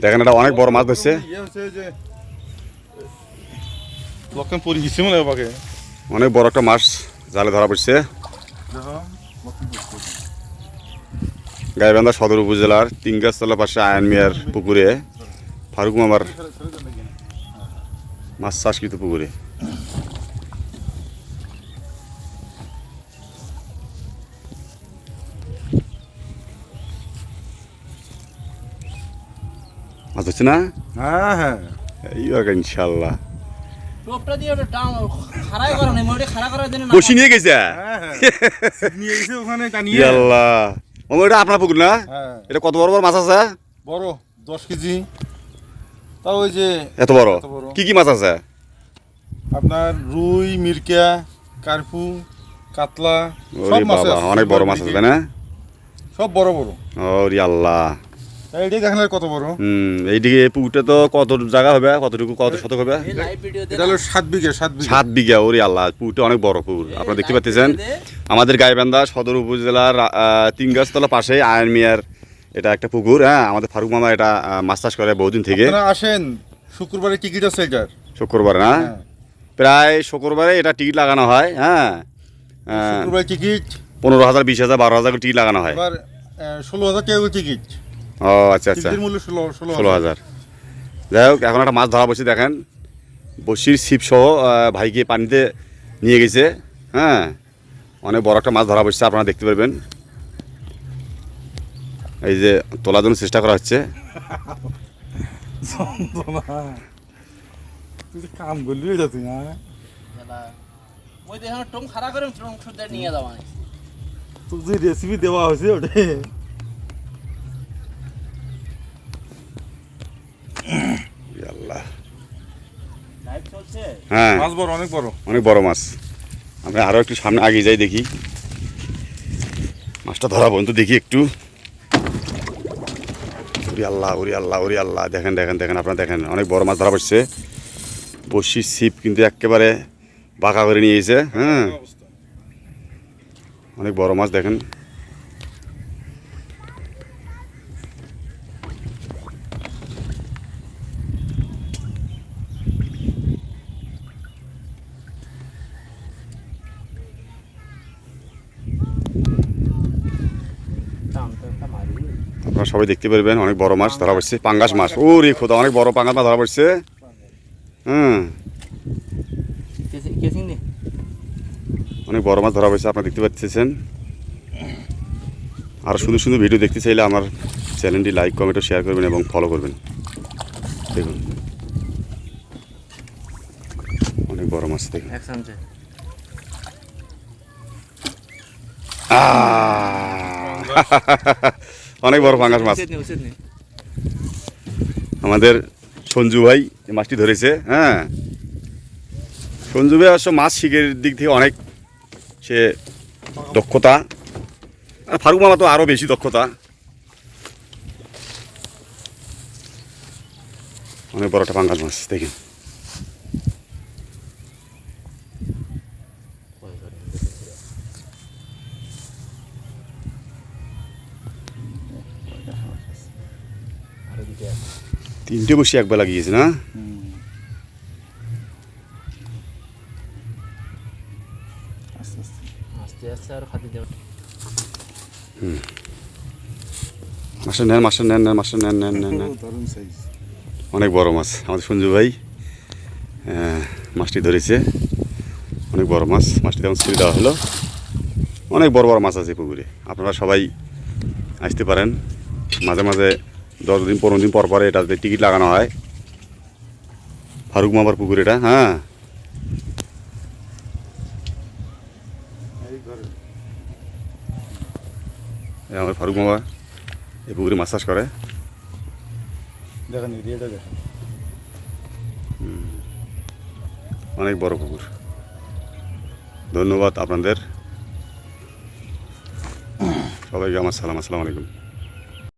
দেখেন এটা অনেক বড় মাছ ধরছে। ইয়ে অনেক বড় একটা মাছ জালে ধরা পড়ছে। গাইবান্ধা সদর উপজেলার তিনগাছতলা পাশে আয়ন মিয়ার পুকুরে ফারুক মামার মাছ চাষকৃত পুকুরে। মাছ ধরছে না? হ্যাঁ হ্যাঁ। এই ইনশাল্লাহ বসি নিয়ে গেছে? হ্যাঁ হ্যাঁ। আপনার পুকুর না? হ্যাঁ। এটা কত বড় বড় মাছ আছে? বড় দশ কেজি। তাও ওই যে এত বড়? এত বড়। কি কি মাছ আছে? আপনার রুই মিরকা কার্পু কাতলা সব মাছ আছে। অনেক বড় মাছ আছে না? সব বড় বড়। ওরে আল্লাহ। দেখেন কত বড়। হুম এইদিকে এই পুকুরটা তো কত জায়গা হবে কতটুকু কত শতক হবে? এটা হলো সাত বিঘে সাত বিঘে। সাত বিঘা ওরে আল্লাহ পুকুরটা অনেক বড় পুকুর আপনারা দেখতে পাচ্ছেন। আমাদের গাইবান্ধা সদর উপজেলার আহ, তিন গাছতলা পাশে আয়ন মিয়ার এটা একটা পুকুর হ্যাঁ আমাদের ফারুক মামা এটা মাছ চাষ করে বহুদিন থেকে। আসেন শুক্রবারে টিকিট আছে এটার। শুক্রবার না? হ্যাঁ। প্রায় শুক্রবারে এটা টিকিট লাগানো হয় হ্যাঁ। শুক্রবারে টিকিট। পনেরো হাজার বিশ হাজার বারো হাজার করে টিকিট লাগানো হয়। ষোলো হাজার টাকা টিকিট। ও আচ্ছা আচ্ছা। ষোলো হাজার। যাই হোক এখন একটা মাছ ধরা বসে দেখেন। বসির ছিপ সহ আহ, ভাইকে পানিতে নিয়ে গেছে। হ্যাঁ অনেক বড় একটা মাছ ধরা বসছে আপনারা দেখতে পারবেন। এই যে তোলার জন্য চেষ্টা করা হচ্ছে। কাম করলি তুই হ্যাঁ? ওই দেখুন টম খাড়া করে নিয়ে যাওয়া তোর রেসিপি দেওয়া হয়েছে ওটাই। হ্যাঁ। মাছ বড় অনেক বড়। অনেক বড় মাছ। আমরা আরও একটু সামনে আগে যাই দেখি। মাছটা ধরা পর্যন্ত দেখি একটু। ওরি আল্লাহ ওরি আল্লাহ ওরি আল্লাহ। দেখেন দেখেন দেখেন আপনারা দেখেন অনেক বড় মাছ ধরা পড়ছে। বসির ছিপ কিন্তু একেবারে বাঁকা করে নিয়েছে হ্যাঁ। অনেক বড় মাছ দেখেন টান তো একটা মারি আপনারা সবাই দেখতে পারবেন, অনেক বড় মাছ ধরা পড়ছে, পাঙ্গাস মাছ। ও রে খোদা, অনেক বড় পাঙ্গাস মাছ ধরা পড়ছে। হুম। অনেক বড় মাছ ধরা পড়ছে, আপনারা দেখতে পাচ্ছেন। আর সুন্দর সুন্দর ভিডিও দেখতে চাইলে আমার চ্যানেলটি লাইক কমেন্ট শেয়ার করবেন এবং ফলো করবেন। দেখুন। অনেক বড় মাছ দেখুন। আহ! অনেক বড় পাঙ্গাস মাছ। আমাদের সঞ্জু ভাই মাছটি ধরেছে হ্যাঁ। সঞ্জু ভাই অবশ্য মাছ শিখের দিক থেকে অনেক সে দক্ষতা। আর ফারুক মামা তো আরও বেশি দক্ষতা। অনেক বড় একটা পাঙ্গাস মাছ দেখেন। তিনটে বসে একবার লাগিয়েছে না? নেন অনেক বড় মাছ আমাদের সঞ্জু ভাই মাছটি ধরেছে। অনেক বড় মাছ মাছটি তেমন ছেড়ে দেওয়া হলো। অনেক বড় বড় মাছ আছে পুকুরে। আপনারা সবাই আসতে পারেন। মাঝে মাঝে দশ দিন পনেরো দিন পর পরে এটাতে টিকিট লাগানো হয়। ফারুক মামার পুকুর এটা হ্যাঁ। আমার ফারুক মামা এই পুকুরে মাছ চাষ করে। দেখেন এরিয়াটা দেখেন। অনেক বড় পুকুর। ধন্যবাদ আপনাদের। সবাইকে আমার সালাম আসসালামু আলাইকুম।